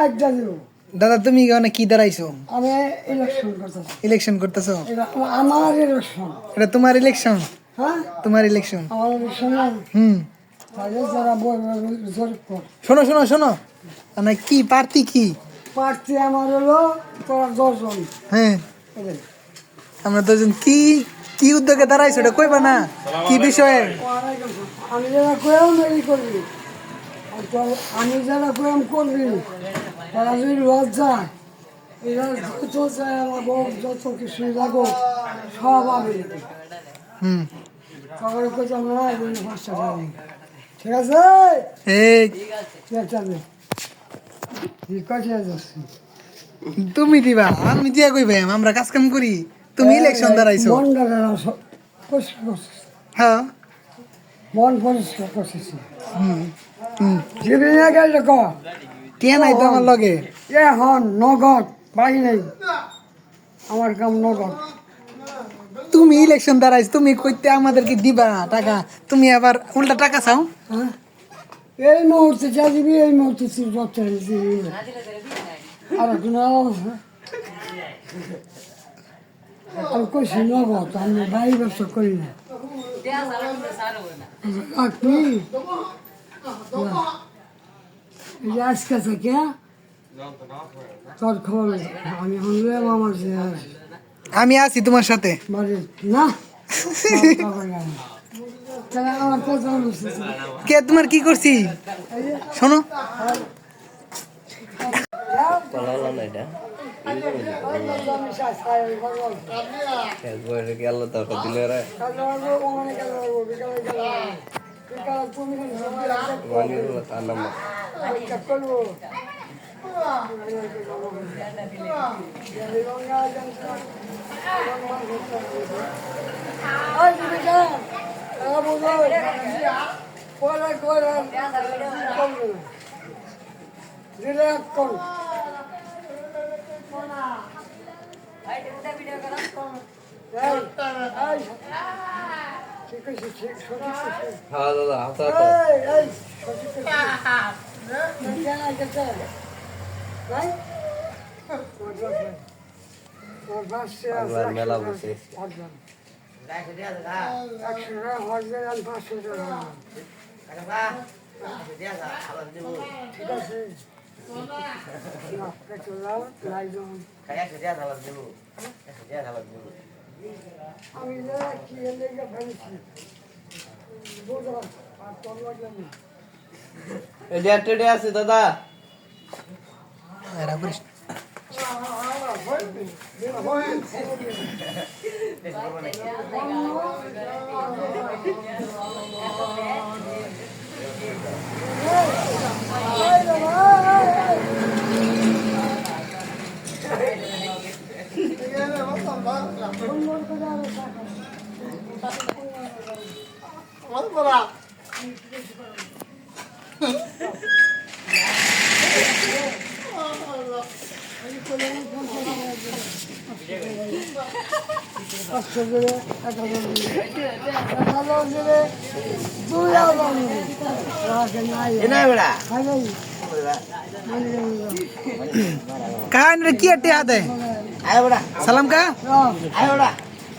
একটা দাদা তুমি এখানে কি দাঁড়াইছো? আমি ইলেকশন করতেছি ইলেকশন করতেছো? আমার ইলেকশন এটা তোমার ইলেকশন হ্যাঁ? তোমার ইলেকশন আমার ইলেকশন হুম। কর। শোনো শোনো শোনো। মানে কি প্রার্থী কি? প্রার্থী আমার হলো তোরা দশজন। হ্যাঁ। আমরা দুজন কি কি উদ্যোগে দাঁড়াইছো? এটা কইবা না। কি বিষয়ে? আমি যারা এই করবি। তোর আমি যারা কয়াম করবি তারা যদি লজ্জা এরা যত চায় আমার যত কিছু সব আমি। হুম। তারপরে কোথাও পাঁচটা টাকা ঠিক আছে? ঠিক আছে ঠিক আছে যাচ্ছি। তুমি দিবা আমি দিয়া কইবে আমরা কাজ কাম করি। তুমি ইলেকশন দাঁড়াইছো মন হ্যাঁ। মন পরিষ্কার করছিস হুম। না গেলে ক কে নাই তো আমার লগে। এ হন নগদ বাড়ি নেই। আমার কাম নগদ। তুমি ইলেকশন দাঁড়াইছো তুমি কইতে আমাদেরকে দিবা টাকা। তুমি আবার উল্টা টাকা চাও? হ্যাঁ? এই মুহূর্তে যা দিবি এই মুহূর্তে আর আমি কইছি নগদ আমি বাড়ি ব্যবসা করি না। রাখবি থেকে তোর খবর আমি শুনলাম আমার আমি আছি তোমার সাথে। না? কে তোমার কি করছি? শোনো। আল্লাহ দিলে রে ওয়ানি আল্লাহ কোন ঠিক আছে ঠিক সঠিক আছে হ্যাঁ দাদা হাতা আছে আছে মেলা বসে একশো টাকা হজবেন আর পাঁচশো টাকা ঠিক আছে না, একটু লাও, লাই দাও। আমি যে কি লেগে ফেলেছি বুঝো আর তোর লাগে না। এটা টেডে আছে দাদা এরা করিস সুন্দর করে আরও টাকা। পাঁচশো করে এক হাজার। এক হাজার দিলে দুই হাজার দিলে। রাখে নাই। এনা বেড়া খাই নাই। মানে জানি না। কান রে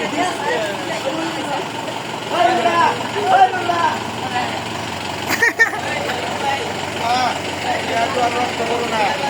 না।